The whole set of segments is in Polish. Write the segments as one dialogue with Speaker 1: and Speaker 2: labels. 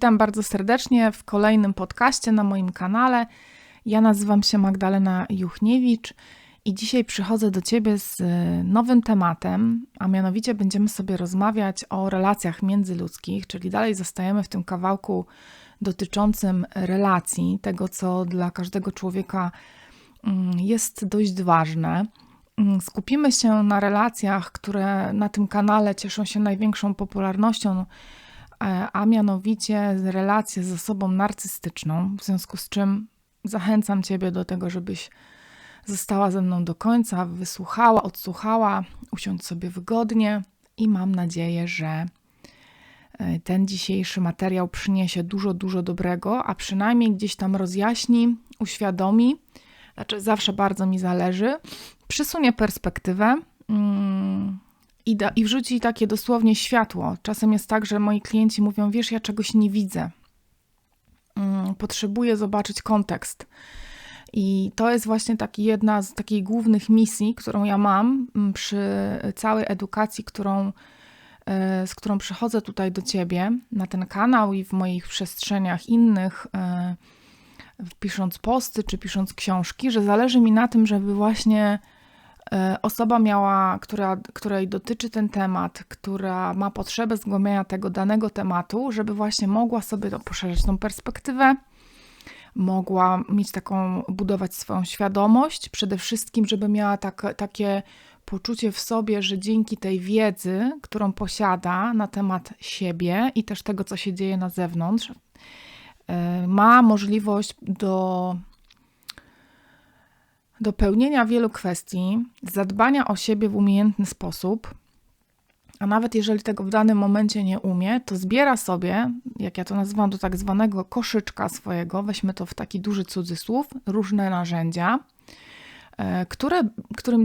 Speaker 1: Witam bardzo serdecznie w kolejnym podcaście na moim kanale. Ja nazywam się Magdalena Juchniewicz i dzisiaj przychodzę do Ciebie z e, nowym tematem, a mianowicie będziemy sobie rozmawiać o relacjach międzyludzkich, czyli dalej zostajemy w tym kawałku dotyczącym relacji, tego co dla każdego człowieka mm, jest dość ważne. Mm, skupimy się na relacjach, które na tym kanale cieszą się największą popularnością, a mianowicie relacje z osobą narcystyczną, w związku z czym zachęcam Ciebie do tego, żebyś została ze mną do końca, wysłuchała, odsłuchała, usiądź sobie wygodnie i mam nadzieję, że e, ten dzisiejszy materiał przyniesie dużo, dużo dobrego, a przynajmniej gdzieś tam rozjaśni, uświadomi, znaczy zawsze bardzo mi zależy, przysunie perspektywę. Mm, i, da, i wrzuci takie dosłownie światło. Czasem jest tak, że moi klienci mówią: Wiesz, ja czegoś nie widzę. Mm, potrzebuję zobaczyć kontekst. I to jest właśnie taki jedna z takich głównych misji, którą ja mam mm, przy całej edukacji, którą, e, z którą przychodzę tutaj do Ciebie na ten kanał i w moich przestrzeniach innych, e, pisząc posty czy pisząc książki, że zależy mi na tym, żeby właśnie osoba miała, która, której dotyczy ten temat, która ma potrzebę zgłębienia tego danego tematu, żeby właśnie mogła sobie poszerzyć tą perspektywę mogła mieć taką, budować swoją świadomość, przede wszystkim, żeby miała tak, takie poczucie w sobie, że dzięki tej wiedzy, którą posiada na temat siebie i też tego, co się dzieje na zewnątrz, e, ma możliwość do, do pełnienia wielu kwestii, zadbania o siebie w umiejętny sposób, a nawet jeżeli tego w danym momencie nie umie, to zbiera sobie, jak ja to nazywam, do tak zwanego koszyczka swojego, weźmy to w taki duży cudzysłów, różne narzędzia, e, które, którym,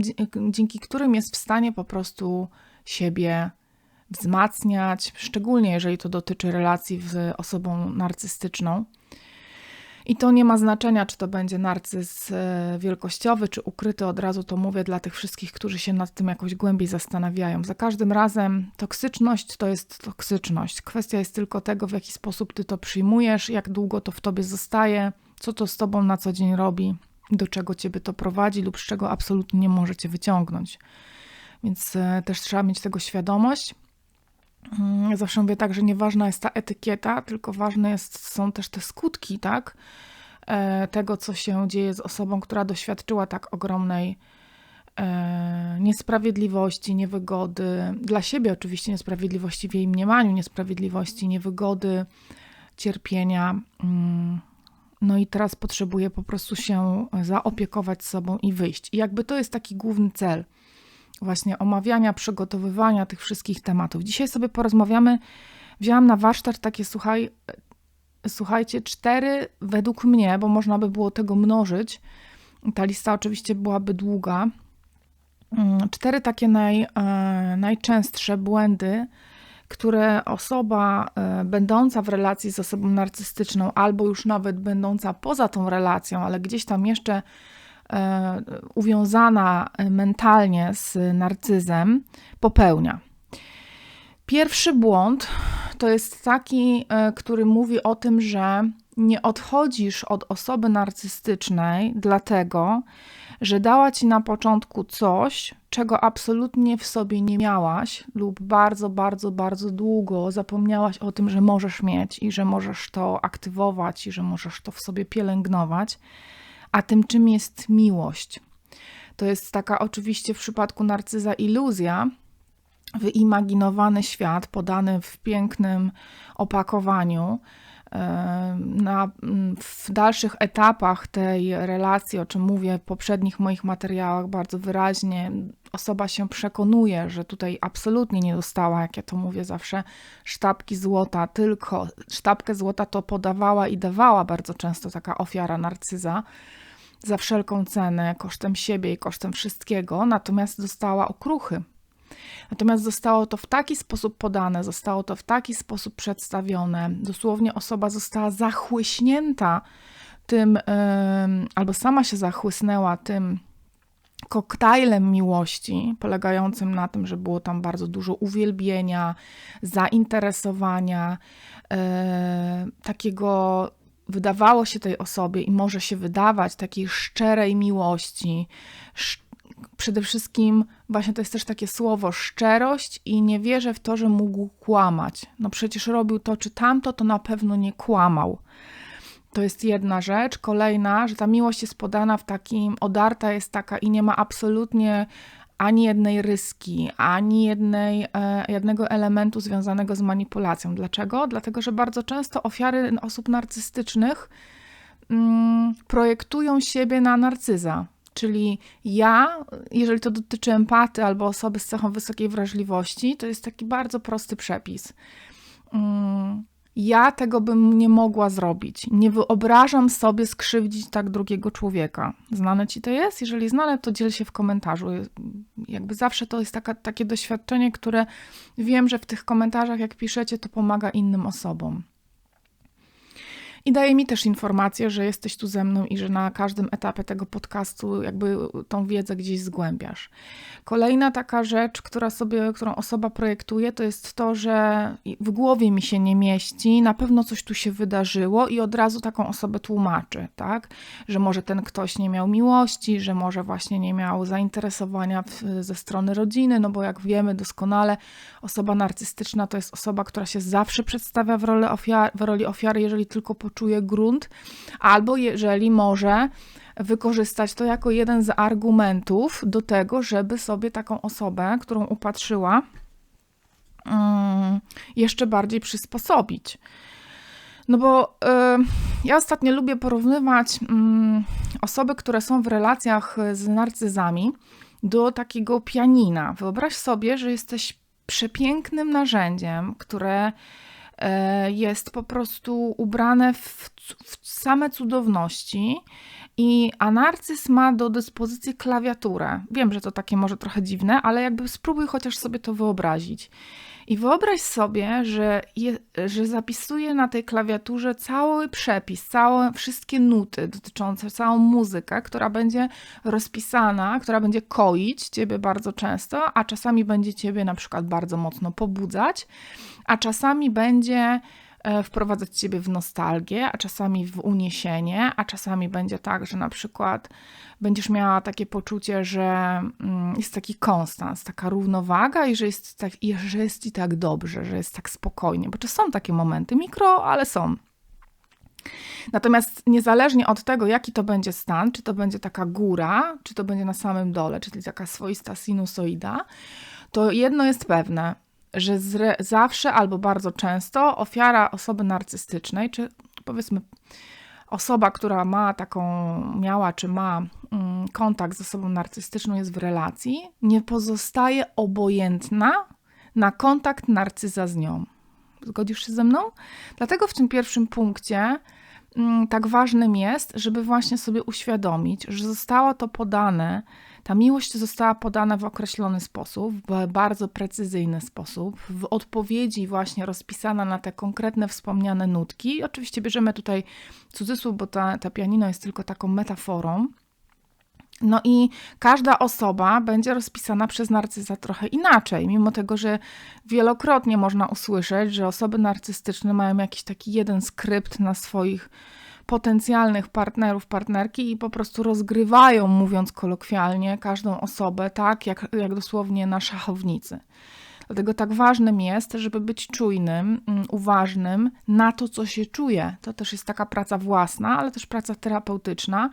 Speaker 1: dzięki którym jest w stanie po prostu siebie wzmacniać, szczególnie jeżeli to dotyczy relacji z osobą narcystyczną. I to nie ma znaczenia, czy to będzie narcyz e, wielkościowy, czy ukryty, od razu to mówię dla tych wszystkich, którzy się nad tym jakoś głębiej zastanawiają. Za każdym razem toksyczność to jest toksyczność. Kwestia jest tylko tego, w jaki sposób ty to przyjmujesz, jak długo to w tobie zostaje, co to z tobą na co dzień robi, do czego ciebie to prowadzi lub z czego absolutnie nie możecie wyciągnąć. Więc e, też trzeba mieć tego świadomość. Mm, zawsze mówię tak, że nieważna jest ta etykieta, tylko ważne jest, są też te skutki, tak? E, tego, co się dzieje z osobą, która doświadczyła tak ogromnej e, niesprawiedliwości, niewygody, dla siebie oczywiście niesprawiedliwości w jej mniemaniu, niesprawiedliwości, niewygody, cierpienia. Mm, no i teraz potrzebuje po prostu się zaopiekować sobą i wyjść. I jakby to jest taki główny cel – właśnie omawiania, przygotowywania tych wszystkich tematów. Dzisiaj sobie porozmawiamy. Wzięłam na warsztat takie, słuchaj, słuchajcie, cztery według mnie, bo można by było tego mnożyć. Ta lista oczywiście byłaby długa. Mm, cztery takie naj, e, najczęstsze błędy, które osoba e, będąca w relacji z osobą narcystyczną, albo już nawet będąca poza tą relacją, ale gdzieś tam jeszcze uwiązana mentalnie z narcyzem popełnia. Pierwszy błąd to jest taki, e, który mówi o tym, że nie odchodzisz od osoby narcystycznej, dlatego, że dała ci na początku coś, czego absolutnie w sobie nie miałaś, lub bardzo, bardzo, bardzo długo zapomniałaś o tym, że możesz mieć i że możesz to aktywować i że możesz to w sobie pielęgnować a tym czym jest miłość. To jest taka oczywiście w przypadku narcyza iluzja, wyimaginowany świat podany w pięknym opakowaniu. Na, w dalszych etapach tej relacji, o czym mówię w poprzednich moich materiałach bardzo wyraźnie, osoba się przekonuje, że tutaj absolutnie nie dostała, jak ja to mówię zawsze, sztabki złota, tylko sztabkę złota to podawała i dawała bardzo często taka ofiara narcyza za wszelką cenę, kosztem siebie i kosztem wszystkiego, natomiast dostała okruchy. Natomiast zostało to w taki sposób podane, zostało to w taki sposób przedstawione, dosłownie osoba została zachłyśnięta tym, albo sama się zachłysnęła tym, koktajlem miłości, polegającym na tym, że było tam bardzo dużo uwielbienia, zainteresowania, e, takiego wydawało się tej osobie i może się wydawać takiej szczerej miłości. Przede wszystkim, właśnie to jest też takie słowo szczerość, i nie wierzę w to, że mógł kłamać. No przecież robił to czy tamto, to na pewno nie kłamał. To jest jedna rzecz. Kolejna, że ta miłość jest podana w takim, odarta jest taka i nie ma absolutnie ani jednej ryski, ani jednej, e, jednego elementu związanego z manipulacją. Dlaczego? Dlatego, że bardzo często ofiary osób narcystycznych mm, projektują siebie na narcyza. Czyli ja, jeżeli to dotyczy empaty albo osoby z cechą wysokiej wrażliwości, to jest taki bardzo prosty przepis. Ja tego bym nie mogła zrobić. Nie wyobrażam sobie skrzywdzić tak drugiego człowieka. Znane ci to jest? Jeżeli znane, to dziel się w komentarzu. Jakby zawsze to jest taka, takie doświadczenie, które wiem, że w tych komentarzach, jak piszecie, to pomaga innym osobom. I daje mi też informację, że jesteś tu ze mną i że na każdym etapie tego podcastu jakby tą wiedzę gdzieś zgłębiasz. Kolejna taka rzecz, która sobie, którą osoba projektuje, to jest to, że w głowie mi się nie mieści, na pewno coś tu się wydarzyło i od razu taką osobę tłumaczy, tak? Że może ten ktoś nie miał miłości, że może właśnie nie miał zainteresowania w, ze strony rodziny, no bo jak wiemy doskonale, osoba narcystyczna to jest osoba, która się zawsze przedstawia w roli, ofiar, w roli ofiary, jeżeli tylko czuje grunt, albo jeżeli może wykorzystać to jako jeden z argumentów do tego, żeby sobie taką osobę, którą upatrzyła, mm, jeszcze bardziej przysposobić. No bo y, ja ostatnio lubię porównywać y, osoby, które są w relacjach z narcyzami, do takiego pianina. Wyobraź sobie, że jesteś przepięknym narzędziem, które jest po prostu ubrane w, w same cudowności. I anarcyzm ma do dyspozycji klawiaturę. Wiem, że to takie może trochę dziwne, ale jakby spróbuj chociaż sobie to wyobrazić. I wyobraź sobie, że, je, że zapisuje na tej klawiaturze cały przepis, całe, wszystkie nuty dotyczące, całą muzykę, która będzie rozpisana, która będzie koić ciebie bardzo często, a czasami będzie ciebie na przykład bardzo mocno pobudzać, a czasami będzie E, wprowadzać ciebie w nostalgię, a czasami w uniesienie, a czasami będzie tak, że na przykład będziesz miała takie poczucie, że mm, jest taki konstans, taka równowaga i że jest, tak, i że jest ci tak dobrze, że jest tak spokojnie, bo to są takie momenty, mikro, ale są. Natomiast niezależnie od tego, jaki to będzie stan, czy to będzie taka góra, czy to będzie na samym dole, czyli taka swoista sinusoida, to jedno jest pewne, że zawsze albo bardzo często ofiara osoby narcystycznej, czy powiedzmy osoba, która ma taką, miała czy ma mm, kontakt z osobą narcystyczną, jest w relacji, nie pozostaje obojętna na kontakt narcyza z nią. Zgodzisz się ze mną? Dlatego w tym pierwszym punkcie mm, tak ważnym jest, żeby właśnie sobie uświadomić, że zostało to podane ta miłość została podana w określony sposób, w bardzo precyzyjny sposób, w odpowiedzi właśnie rozpisana na te konkretne wspomniane nutki. Oczywiście bierzemy tutaj cudzysłów, bo ta, ta pianino jest tylko taką metaforą. No i każda osoba będzie rozpisana przez narcyza trochę inaczej, mimo tego, że wielokrotnie można usłyszeć, że osoby narcystyczne mają jakiś taki jeden skrypt na swoich potencjalnych partnerów, partnerki i po prostu rozgrywają, mówiąc kolokwialnie, każdą osobę tak, jak, jak dosłownie na szachownicy. Dlatego tak ważnym jest, żeby być czujnym, mm, uważnym na to, co się czuje. To też jest taka praca własna, ale też praca terapeutyczna.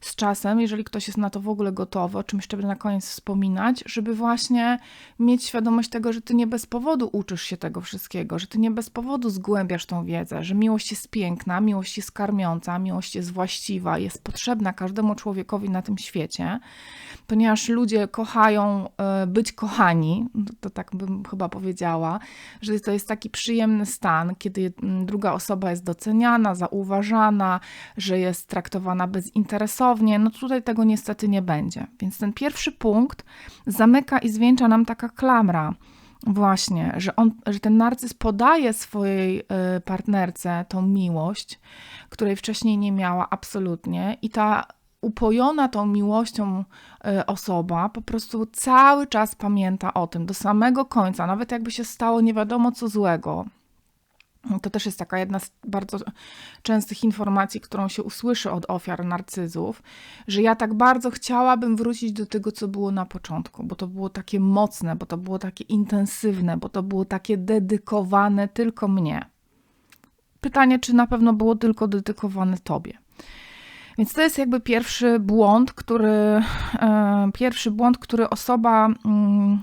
Speaker 1: Z czasem, jeżeli ktoś jest na to w ogóle gotowy, o czym jeszcze będę na koniec wspominać, żeby właśnie mieć świadomość tego, że ty nie bez powodu uczysz się tego wszystkiego, że ty nie bez powodu zgłębiasz tą wiedzę, że miłość jest piękna, miłość jest karmiąca, miłość jest właściwa, jest potrzebna każdemu człowiekowi na tym świecie, ponieważ ludzie kochają e, być kochani, to tak bym chyba powiedziała, że to jest taki przyjemny stan, kiedy mm, druga osoba jest doceniana, zauważana, że jest traktowana bezinteresownie. No tutaj tego niestety nie będzie. Więc ten pierwszy punkt zamyka i zwieńcza nam taka klamra. Właśnie, że, on, że ten narcyz podaje swojej y, partnerce tą miłość, której wcześniej nie miała absolutnie, i ta upojona tą miłością e, osoba po prostu cały czas pamięta o tym do samego końca, nawet jakby się stało nie wiadomo co złego. To też jest taka jedna z bardzo częstych informacji, którą się usłyszy od ofiar narcyzów, że ja tak bardzo chciałabym wrócić do tego, co było na początku, bo to było takie mocne, bo to było takie intensywne, bo to było takie dedykowane tylko mnie. Pytanie, czy na pewno było tylko dedykowane tobie. Więc to jest jakby pierwszy błąd, który, e, pierwszy błąd, który osoba mm,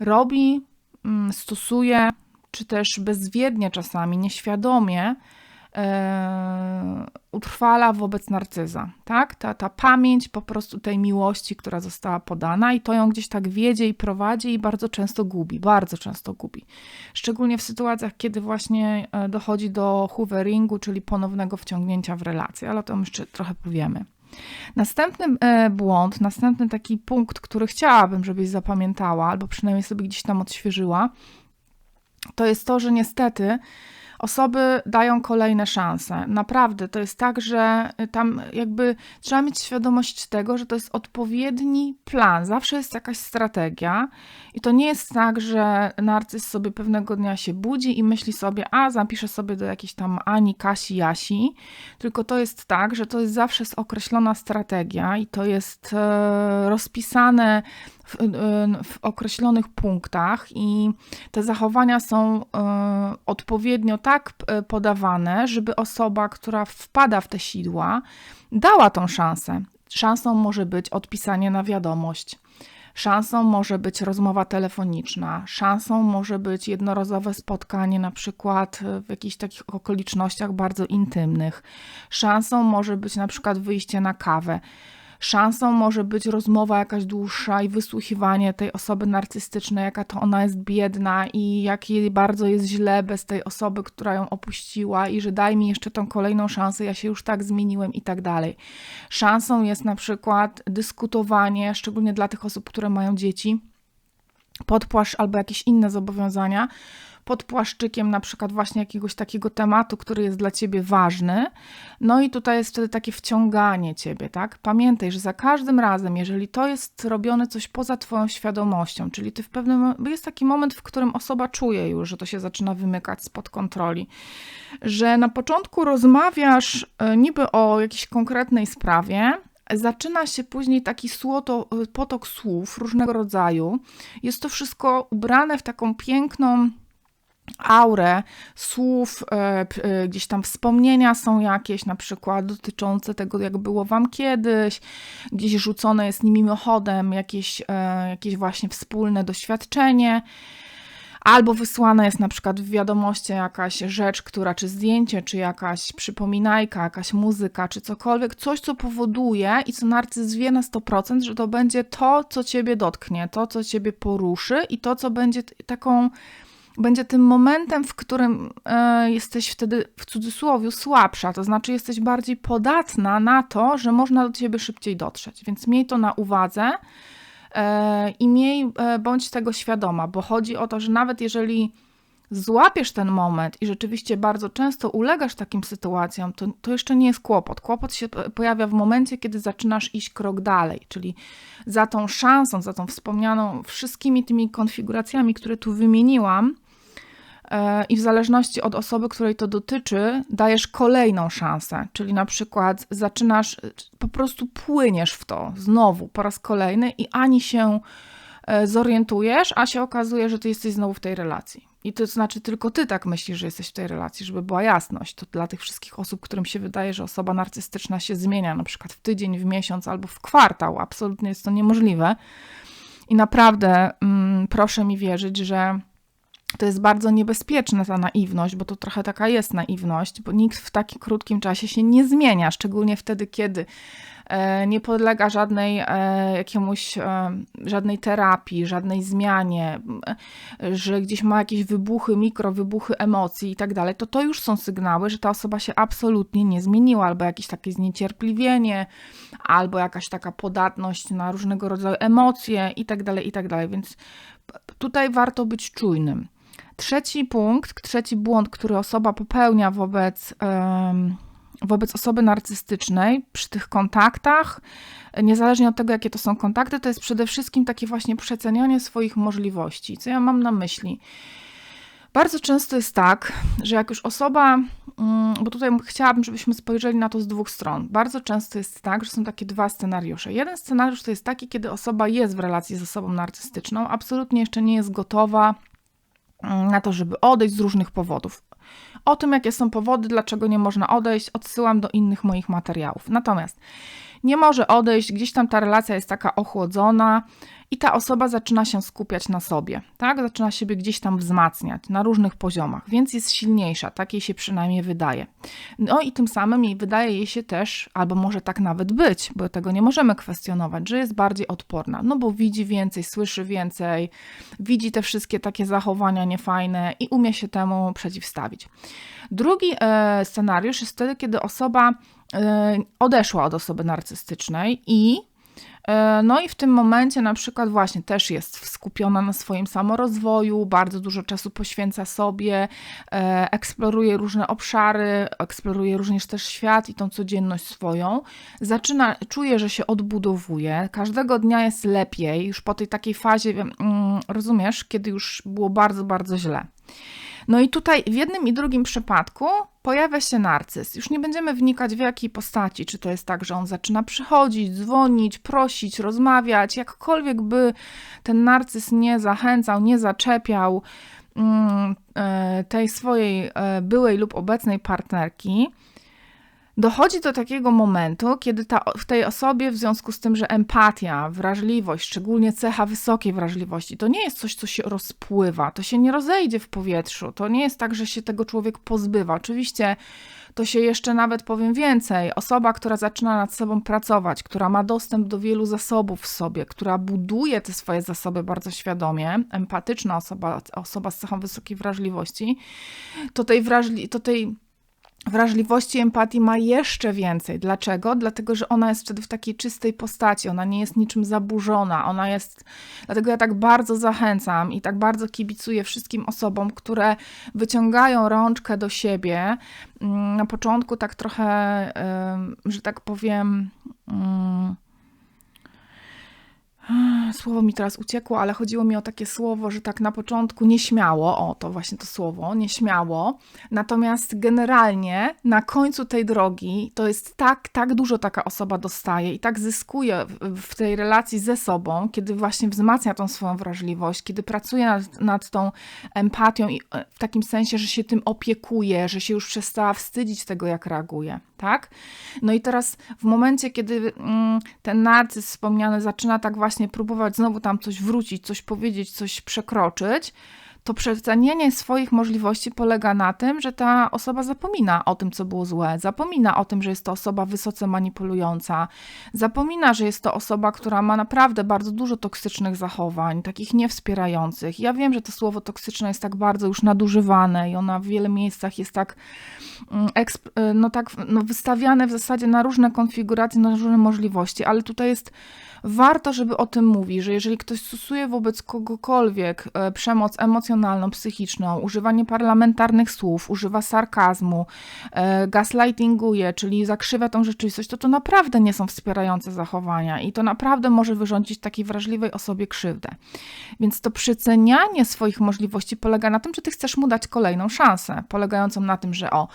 Speaker 1: robi, mm, stosuje, czy też bezwiednie czasami, nieświadomie, utrwala wobec narcyza, tak? Ta, ta pamięć po prostu tej miłości, która została podana i to ją gdzieś tak wiedzie i prowadzi i bardzo często gubi, bardzo często gubi. Szczególnie w sytuacjach, kiedy właśnie e, dochodzi do hooveringu, czyli ponownego wciągnięcia w relację, ale o tym jeszcze trochę powiemy. Następny e, błąd, następny taki punkt, który chciałabym, żebyś zapamiętała, albo przynajmniej sobie gdzieś tam odświeżyła, to jest to, że niestety osoby dają kolejne szanse. Naprawdę, to jest tak, że tam jakby trzeba mieć świadomość tego, że to jest odpowiedni plan. Zawsze jest jakaś strategia i to nie jest tak, że narcyz sobie pewnego dnia się budzi i myśli sobie, a zapiszę sobie do jakiejś tam Ani, Kasi, Jasi, tylko to jest tak, że to jest zawsze określona strategia i to jest e, rozpisane w, w, określonych punktach i te zachowania są e, odpowiednio tak podawane, żeby osoba, która wpada w te sidła, dała tą szansę. Szansą może być odpisanie na wiadomość. Szansą może być rozmowa telefoniczna, szansą może być jednorazowe spotkanie, na przykład w jakichś takich okolicznościach bardzo intymnych. Szansą może być na przykład wyjście na kawę. Szansą może być rozmowa jakaś dłuższa i wysłuchiwanie tej osoby narcystycznej, jaka to ona jest biedna i jak jej bardzo jest źle bez tej osoby, która ją opuściła i że daj mi jeszcze tą kolejną szansę, ja się już tak zmieniłem i tak dalej. Szansą jest na przykład dyskutowanie, szczególnie dla tych osób, które mają dzieci, podpłaszcz albo jakieś inne zobowiązania, pod płaszczykiem na przykład właśnie jakiegoś takiego tematu, który jest dla ciebie ważny. No i tutaj jest wtedy takie wciąganie ciebie, tak? Pamiętaj, że za każdym razem, jeżeli to jest robione coś poza twoją świadomością, czyli ty w pewnym jest taki moment, w którym osoba czuje już, że to się zaczyna wymykać spod kontroli, że na początku rozmawiasz e, niby o jakiejś konkretnej sprawie, zaczyna się później taki słoto, potok słów różnego rodzaju. Jest to wszystko ubrane w taką piękną aurę słów, e, e, gdzieś tam wspomnienia są jakieś, na przykład dotyczące tego, jak było wam kiedyś, gdzieś rzucone jest nimi mimochodem jakieś, e, jakieś właśnie wspólne doświadczenie. Albo wysłana jest na przykład w wiadomości jakaś rzecz, która, czy zdjęcie, czy jakaś przypominajka, jakaś muzyka, czy cokolwiek, coś, co powoduje i co narcyz wie na 100%, że to będzie to, co ciebie dotknie, to, co ciebie poruszy i to, co będzie taką będzie tym momentem, w którym e, jesteś wtedy w cudzysłowie słabsza, to znaczy jesteś bardziej podatna na to, że można do ciebie szybciej dotrzeć. Więc miej to na uwadze e, i miej, e, bądź tego świadoma, bo chodzi o to, że nawet jeżeli złapiesz ten moment i rzeczywiście bardzo często ulegasz takim sytuacjom, to, to jeszcze nie jest kłopot. Kłopot się pojawia w momencie, kiedy zaczynasz iść krok dalej, czyli za tą szansą, za tą wspomnianą wszystkimi tymi konfiguracjami, które tu wymieniłam, i w zależności od osoby, której to dotyczy, dajesz kolejną szansę, czyli na przykład zaczynasz, po prostu płyniesz w to znowu po raz kolejny i ani się e, zorientujesz, a się okazuje, że ty jesteś znowu w tej relacji. I to znaczy tylko ty tak myślisz, że jesteś w tej relacji, żeby była jasność. To dla tych wszystkich osób, którym się wydaje, że osoba narcystyczna się zmienia, na przykład w tydzień, w miesiąc albo w kwartał. Absolutnie jest to niemożliwe. I naprawdę mm, proszę mi wierzyć, że to jest bardzo niebezpieczna ta naiwność, bo to trochę taka jest naiwność, bo nikt w takim krótkim czasie się nie zmienia, szczególnie wtedy, kiedy e, nie podlega żadnej e, jakiemuś, e, żadnej terapii, żadnej zmianie, że gdzieś ma jakieś wybuchy, mikrowybuchy emocji i tak dalej, to to już są sygnały, że ta osoba się absolutnie nie zmieniła, albo jakieś takie zniecierpliwienie, albo jakaś taka podatność na różnego rodzaju emocje i tak dalej, i tak dalej, więc tutaj warto być czujnym. Trzeci punkt, trzeci błąd, który osoba popełnia wobec, wobec osoby narcystycznej przy tych kontaktach, niezależnie od tego, jakie to są kontakty, to jest przede wszystkim takie właśnie przecenianie swoich możliwości. Co ja mam na myśli? Bardzo często jest tak, że jak już osoba, mm, bo tutaj chciałabym, żebyśmy spojrzeli na to z dwóch stron. Bardzo często jest tak, że są takie dwa scenariusze. Jeden scenariusz to jest taki, kiedy osoba jest w relacji z osobą narcystyczną, absolutnie jeszcze nie jest gotowa na to, żeby odejść z różnych powodów. O tym, jakie są powody, dlaczego nie można odejść, odsyłam do innych moich materiałów. Natomiast nie może odejść, gdzieś tam ta relacja jest taka ochłodzona i ta osoba zaczyna się skupiać na sobie, tak? Zaczyna siebie gdzieś tam wzmacniać na różnych poziomach, więc jest silniejsza, tak jej się przynajmniej wydaje. No i tym samym jej wydaje jej się też, albo może tak nawet być, bo tego nie możemy kwestionować, że jest bardziej odporna, no bo widzi więcej, słyszy więcej, widzi te wszystkie takie zachowania niefajne i umie się temu przeciwstawić. Drugi e, scenariusz jest wtedy, kiedy osoba odeszła od osoby narcystycznej i E, no i w tym momencie na przykład właśnie też jest skupiona na swoim samorozwoju, bardzo dużo czasu poświęca sobie, e, eksploruje różne obszary, eksploruje również też świat i tą codzienność swoją. Zaczyna, czuje, że się odbudowuje, każdego dnia jest lepiej, już po tej takiej fazie, mm, rozumiesz, kiedy już było bardzo, bardzo źle. No i tutaj w jednym i drugim przypadku pojawia się narcyz. Już nie będziemy wnikać w jakiej postaci, czy to jest tak, że on zaczyna przychodzić, dzwonić, prosić, rozmawiać, jakkolwiek by ten narcyz nie zachęcał, nie zaczepiał mm, e, tej swojej e, byłej lub obecnej partnerki, dochodzi do takiego momentu, kiedy ta, w tej osobie, w związku z tym, że empatia, wrażliwość, szczególnie cecha wysokiej wrażliwości, to nie jest coś, co się rozpływa, to się nie rozejdzie w powietrzu, to nie jest tak, że się tego człowiek pozbywa. Oczywiście to się jeszcze nawet powiem więcej. Osoba, która zaczyna nad sobą pracować, która ma dostęp do wielu zasobów w sobie, która buduje te swoje zasoby bardzo świadomie, empatyczna osoba, osoba z cechą wysokiej wrażliwości, to tej, wrażli to tej wrażliwości, empatii ma jeszcze więcej. Dlaczego? Dlatego, że ona jest wtedy w takiej czystej postaci, ona nie jest niczym zaburzona, ona jest. Dlatego ja tak bardzo zachęcam i tak bardzo kibicuję wszystkim osobom, które wyciągają rączkę do siebie. Mm, na początku tak trochę, że tak powiem Słowo mi teraz uciekło, ale chodziło mi o takie słowo, że tak na początku nieśmiało, o to właśnie to słowo, nieśmiało. Natomiast generalnie na końcu tej drogi to jest tak, tak dużo taka osoba dostaje i tak zyskuje w, tej relacji ze sobą, kiedy właśnie wzmacnia tą swoją wrażliwość, kiedy pracuje nad, nad tą empatią i e, w takim sensie, że się tym opiekuje, że się już przestała wstydzić tego, jak reaguje tak? No i teraz w momencie, kiedy mm, ten narcyz wspomniany zaczyna tak właśnie próbować znowu tam coś wrócić, coś powiedzieć, coś przekroczyć, to przecenienie swoich możliwości polega na tym, że ta osoba zapomina o tym, co było złe, zapomina o tym, że jest to osoba wysoce manipulująca, zapomina, że jest to osoba, która ma naprawdę bardzo dużo toksycznych zachowań, takich niewspierających. Ja wiem, że to słowo toksyczne jest tak bardzo już nadużywane i ona w wielu miejscach jest tak, mm, no tak no wystawiane w zasadzie na różne konfiguracje, na różne możliwości, ale tutaj jest warto, żeby o tym mówić, że jeżeli ktoś stosuje wobec kogokolwiek e, przemoc emocjonalną, psychiczną, używanie parlamentarnych słów, używa sarkazmu, e, gaslightinguje, czyli zakrzywia tą rzeczywistość, to to naprawdę nie są wspierające zachowania i to naprawdę może wyrządzić takiej wrażliwej osobie krzywdę. Więc to przycenianie swoich możliwości polega na tym, że ty chcesz mu dać kolejną szansę, polegającą na tym, że o,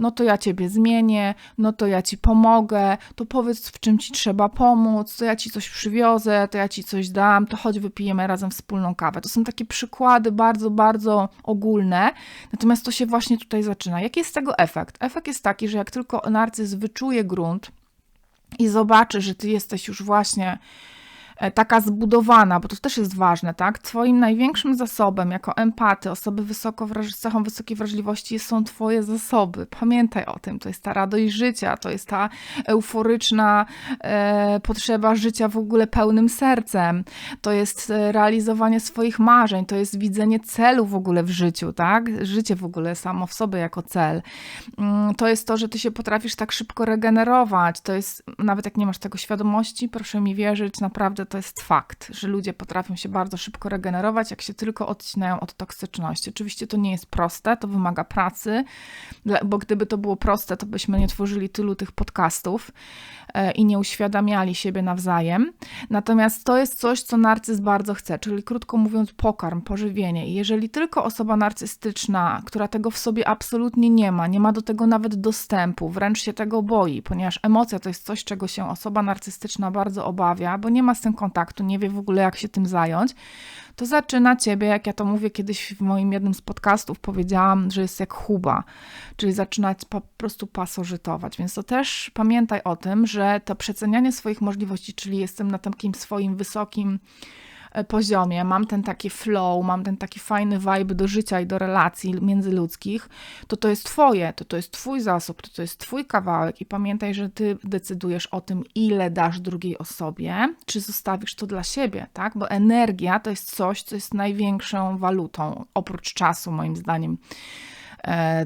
Speaker 1: no to ja ciebie zmienię, no to ja ci pomogę, to powiedz w czym ci trzeba pomóc, to ja ci coś przywiozę, to ja ci coś dam, to chodź wypijemy razem wspólną kawę. To są takie przykłady bardzo, bardzo ogólne, natomiast to się właśnie tutaj zaczyna. Jaki jest tego efekt? Efekt jest taki, że jak tylko narcyz wyczuje grunt i zobaczy, że ty jesteś już właśnie taka zbudowana, bo to też jest ważne, tak? Twoim największym zasobem jako empaty, osoby wysoko z cechą wysokiej wrażliwości są Twoje zasoby. Pamiętaj o tym, to jest ta radość życia, to jest ta euforyczna e, potrzeba życia w ogóle pełnym sercem, to jest e, realizowanie swoich marzeń, to jest widzenie celu w ogóle w życiu, tak? Życie w ogóle samo w sobie jako cel. Mm, to jest to, że Ty się potrafisz tak szybko regenerować, to jest, nawet jak nie masz tego świadomości, proszę mi wierzyć, naprawdę to jest fakt, że ludzie potrafią się bardzo szybko regenerować, jak się tylko odcinają od toksyczności. Oczywiście to nie jest proste, to wymaga pracy, bo gdyby to było proste, to byśmy nie tworzyli tylu tych podcastów i nie uświadamiali siebie nawzajem. Natomiast to jest coś, co narcyz bardzo chce, czyli krótko mówiąc, pokarm, pożywienie. I jeżeli tylko osoba narcystyczna, która tego w sobie absolutnie nie ma, nie ma do tego nawet dostępu, wręcz się tego boi, ponieważ emocja to jest coś, czego się osoba narcystyczna bardzo obawia, bo nie ma z tym kontaktu, nie wie w ogóle, jak się tym zająć, to zaczyna ciebie, jak ja to mówię kiedyś w moim jednym z podcastów, powiedziałam, że jest jak chuba, czyli zaczyna po prostu pasożytować. Więc to też pamiętaj o tym, że to przecenianie swoich możliwości, czyli jestem na takim swoim wysokim poziomie, mam ten taki flow, mam ten taki fajny vibe do życia i do relacji międzyludzkich, to to jest twoje, to to jest twój zasób, to to jest twój kawałek. I pamiętaj, że ty decydujesz o tym, ile dasz drugiej osobie, czy zostawisz to dla siebie, tak? Bo energia to jest coś, co jest największą walutą, oprócz czasu moim zdaniem. E,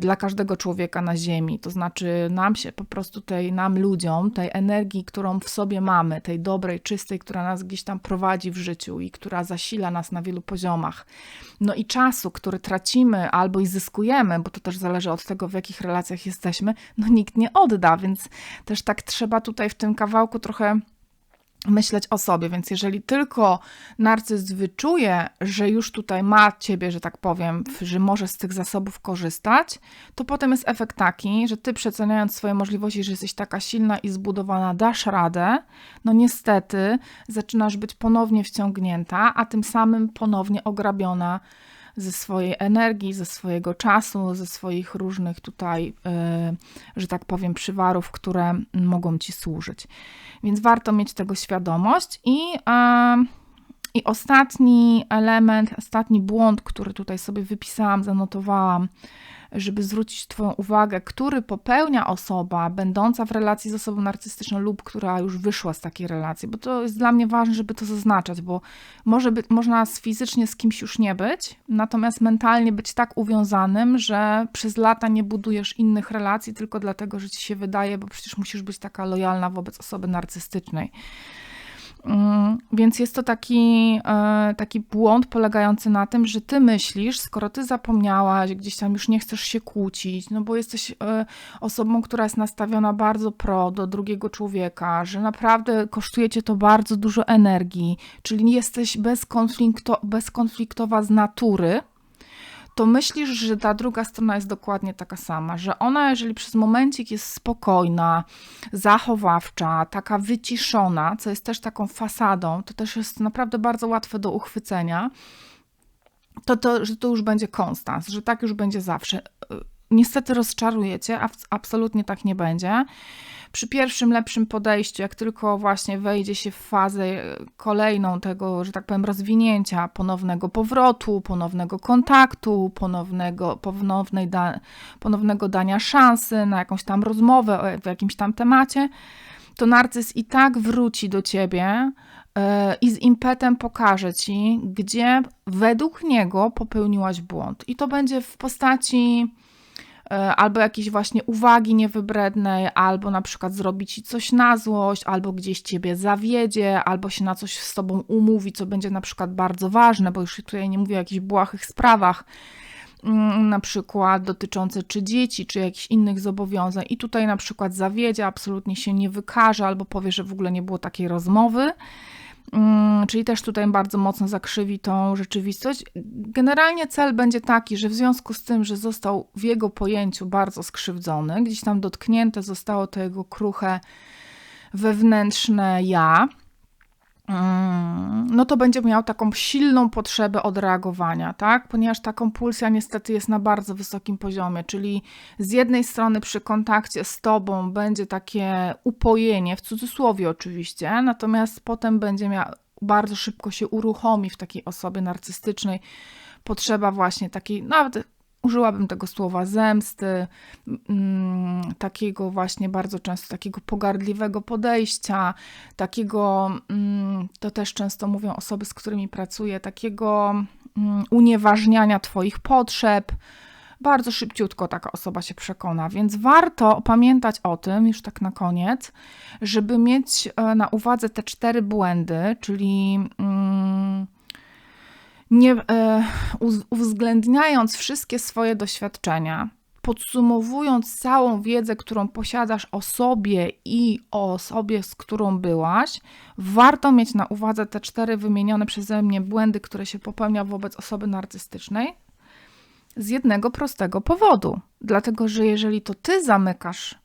Speaker 1: dla każdego człowieka na Ziemi. To znaczy, nam się po prostu tej, nam ludziom, tej energii, którą w sobie mamy, tej dobrej, czystej, która nas gdzieś tam prowadzi w życiu i która zasila nas na wielu poziomach. No i czasu, który tracimy albo i zyskujemy, bo to też zależy od tego, w jakich relacjach jesteśmy, no nikt nie odda, więc też tak trzeba tutaj w tym kawałku trochę myśleć o sobie. Więc jeżeli tylko narcyz wyczuje, że już tutaj ma ciebie, że tak powiem, że może z tych zasobów korzystać, to potem jest efekt taki, że ty przeceniając swoje możliwości, że jesteś taka silna i zbudowana, dasz radę, no niestety zaczynasz być ponownie wciągnięta, a tym samym ponownie ograbiona ze swojej energii, ze swojego czasu, ze swoich różnych tutaj, e, że tak powiem, przywarów, które mogą ci służyć. Więc warto mieć tego świadomość i. E, I ostatni element, ostatni błąd, który tutaj sobie wypisałam, zanotowałam, żeby zwrócić Twoją uwagę, który popełnia osoba będąca w relacji z osobą narcystyczną lub która już wyszła z takiej relacji, bo to jest dla mnie ważne, żeby to zaznaczać, bo może być, można fizycznie z kimś już nie być, natomiast mentalnie być tak uwiązanym, że przez lata nie budujesz innych relacji tylko dlatego, że ci się wydaje, bo przecież musisz być taka lojalna wobec osoby narcystycznej. Mm, więc jest to taki, e, taki błąd polegający na tym, że ty myślisz, skoro ty zapomniałaś, gdzieś tam już nie chcesz się kłócić, no bo jesteś e, osobą, która jest nastawiona bardzo pro do drugiego człowieka, że naprawdę kosztuje cię to bardzo dużo energii, czyli jesteś bezkonflikto, bezkonfliktowa z natury, to myślisz, że ta druga strona jest dokładnie taka sama, że ona, jeżeli przez momencik jest spokojna, zachowawcza, taka wyciszona, co jest też taką fasadą, to też jest naprawdę bardzo łatwe do uchwycenia, to, to że to już będzie konstans, że tak już będzie zawsze. Niestety rozczarujecie, a absolutnie tak nie będzie przy pierwszym lepszym podejściu, jak tylko właśnie wejdzie się w fazę kolejną tego, że tak powiem, rozwinięcia, ponownego powrotu, ponownego kontaktu, ponownego, ponownej da, ponownego dania szansy na jakąś tam rozmowę w jakimś tam temacie, to narcyz i tak wróci do ciebie yy, i z impetem pokaże ci, gdzie według niego popełniłaś błąd. I to będzie w postaci E, albo jakieś właśnie uwagi niewybrednej, albo na przykład zrobi ci coś na złość, albo gdzieś ciebie zawiedzie, albo się na coś z tobą umówi, co będzie na przykład bardzo ważne, bo już tutaj nie mówię o jakichś błahych sprawach, mm, na przykład dotyczące czy dzieci, czy jakichś innych zobowiązań, i tutaj na przykład zawiedzie, absolutnie się nie wykaże, albo powie, że w ogóle nie było takiej rozmowy. Mm, czyli też tutaj bardzo mocno zakrzywi tą rzeczywistość. Generalnie cel będzie taki, że w związku z tym, że został w jego pojęciu bardzo skrzywdzony, gdzieś tam dotknięte zostało to jego kruche wewnętrzne ja, no to będzie miał taką silną potrzebę odreagowania, tak? Ponieważ ta kompulsja niestety jest na bardzo wysokim poziomie, czyli z jednej strony przy kontakcie z tobą będzie takie upojenie, w cudzysłowie oczywiście, natomiast potem będzie miał, bardzo szybko się uruchomi w takiej osobie narcystycznej potrzeba właśnie takiej, nawet użyłabym tego słowa zemsty, mm, takiego właśnie bardzo często takiego pogardliwego podejścia, takiego, mm, to też często mówią osoby, z którymi pracuję, takiego mm, unieważniania Twoich potrzeb, bardzo szybciutko taka osoba się przekona, więc warto pamiętać o tym, już tak na koniec, żeby mieć e, na uwadze te cztery błędy, czyli nie, e, uwzględniając wszystkie swoje doświadczenia, podsumowując całą wiedzę, którą posiadasz o sobie i o osobie, z którą byłaś, warto mieć na uwadze te cztery wymienione przeze mnie błędy, które się popełnia wobec osoby narcystycznej, z jednego prostego powodu. Dlatego, że jeżeli to ty zamykasz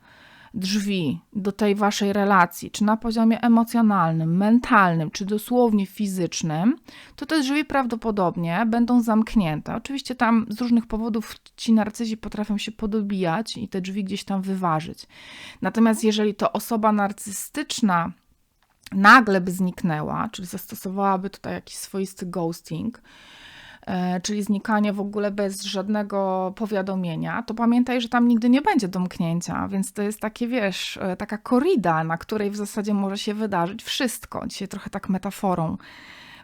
Speaker 1: drzwi do tej waszej relacji, czy na poziomie emocjonalnym, mentalnym, czy dosłownie fizycznym, to te drzwi prawdopodobnie będą zamknięte. Oczywiście tam z różnych powodów ci narcyzi potrafią się podobijać i te drzwi gdzieś tam wyważyć. Natomiast jeżeli to osoba narcystyczna nagle by zniknęła, czyli zastosowałaby tutaj jakiś swoisty ghosting, czyli znikanie w ogóle bez żadnego powiadomienia, to pamiętaj, że tam nigdy nie będzie domknięcia, więc to jest takie, wiesz, e, taka korida, na której w zasadzie może się wydarzyć wszystko. Dzisiaj trochę tak metaforą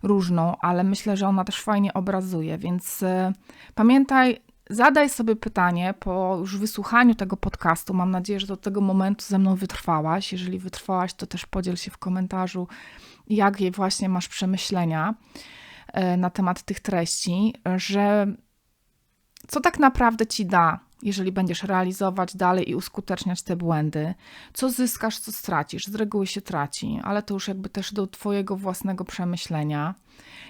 Speaker 1: różną, ale myślę, że ona też fajnie obrazuje, więc e, pamiętaj, zadaj sobie pytanie po już wysłuchaniu tego podcastu. Mam nadzieję, że do tego momentu ze mną wytrwałaś. Jeżeli wytrwałaś, to też podziel się w komentarzu, jakie właśnie masz przemyślenia. E, na temat tych treści, że co tak naprawdę ci da, jeżeli będziesz realizować dalej i uskuteczniać te błędy, co zyskasz, co stracisz. Z reguły się traci, ale to już jakby też do Twojego własnego przemyślenia.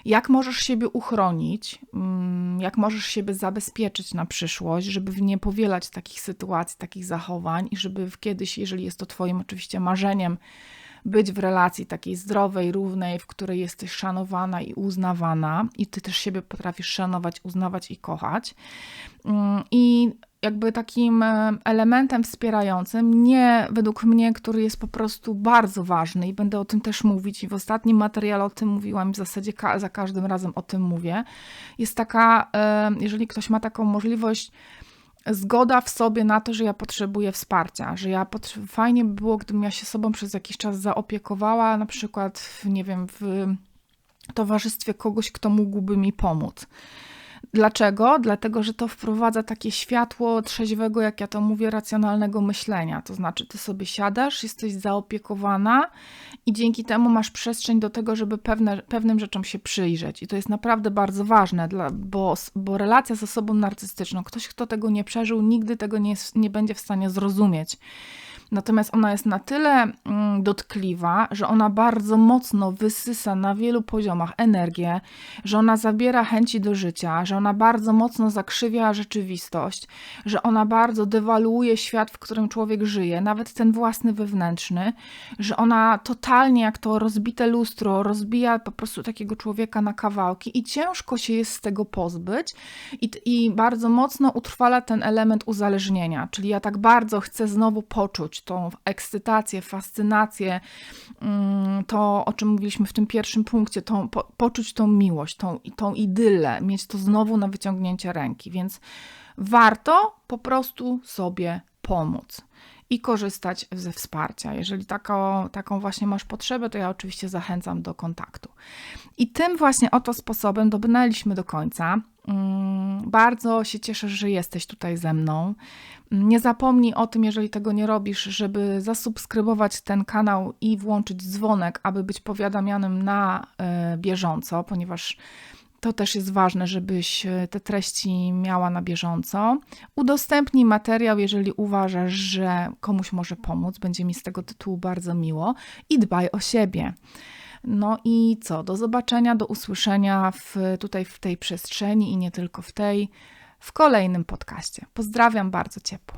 Speaker 1: Jak możesz siebie uchronić, mm, jak możesz siebie zabezpieczyć na przyszłość, żeby nie powielać takich sytuacji, takich zachowań i żeby kiedyś, jeżeli jest to Twoim oczywiście marzeniem, być w relacji takiej zdrowej, równej, w której jesteś szanowana i uznawana, i ty też siebie potrafisz szanować, uznawać i kochać. Mm, I jakby takim e, elementem wspierającym, nie według mnie, który jest po prostu bardzo ważny i będę o tym też mówić i w ostatnim materiale o tym mówiłam w zasadzie za każdym razem o tym mówię, jest taka, e, jeżeli ktoś ma taką możliwość zgoda w sobie na to, że ja potrzebuję wsparcia, że ja fajnie by było, gdybym ja się sobą przez jakiś czas zaopiekowała, na przykład, w, nie wiem, w towarzystwie kogoś, kto mógłby mi pomóc. Dlaczego? Dlatego, że to wprowadza takie światło trzeźwego, jak ja to mówię, racjonalnego myślenia. To znaczy, ty sobie siadasz, jesteś zaopiekowana i dzięki temu masz przestrzeń do tego, żeby pewne, pewnym rzeczom się przyjrzeć. I to jest naprawdę bardzo ważne, dla, bo, bo relacja z osobą narcystyczną, ktoś, kto tego nie przeżył, nigdy tego nie, nie będzie w stanie zrozumieć. Natomiast ona jest na tyle mm, dotkliwa, że ona bardzo mocno wysysa na wielu poziomach energię, że ona zabiera chęci do życia, że ona bardzo mocno zakrzywia rzeczywistość, że ona bardzo dewaluuje świat, w którym człowiek żyje, nawet ten własny wewnętrzny, że ona totalnie jak to rozbite lustro rozbija po prostu takiego człowieka na kawałki i ciężko się jest z tego pozbyć i, i bardzo mocno utrwala ten element uzależnienia, czyli ja tak bardzo chcę znowu poczuć tą ekscytację, fascynację, mm, to o czym mówiliśmy w tym pierwszym punkcie, tą, po, poczuć tą miłość, tą, tą idylę, mieć to znowu na wyciągnięcie ręki. Więc warto po prostu sobie pomóc i korzystać ze wsparcia. Jeżeli taką, taką właśnie masz potrzebę, to ja oczywiście zachęcam do kontaktu. I tym właśnie oto sposobem dobrnęliśmy do końca. Mm, bardzo się cieszę, że jesteś tutaj ze mną. Nie zapomnij o tym, jeżeli tego nie robisz, żeby zasubskrybować ten kanał i włączyć dzwonek, aby być powiadamianym na e, bieżąco, ponieważ to też jest ważne, żebyś e, te treści miała na bieżąco. Udostępnij materiał, jeżeli uważasz, że komuś może pomóc. Będzie mi z tego tytułu bardzo miło. I dbaj o siebie. No i co? Do zobaczenia, do usłyszenia w, tutaj w tej przestrzeni i nie tylko w tej, w kolejnym podcaście. Pozdrawiam bardzo ciepło.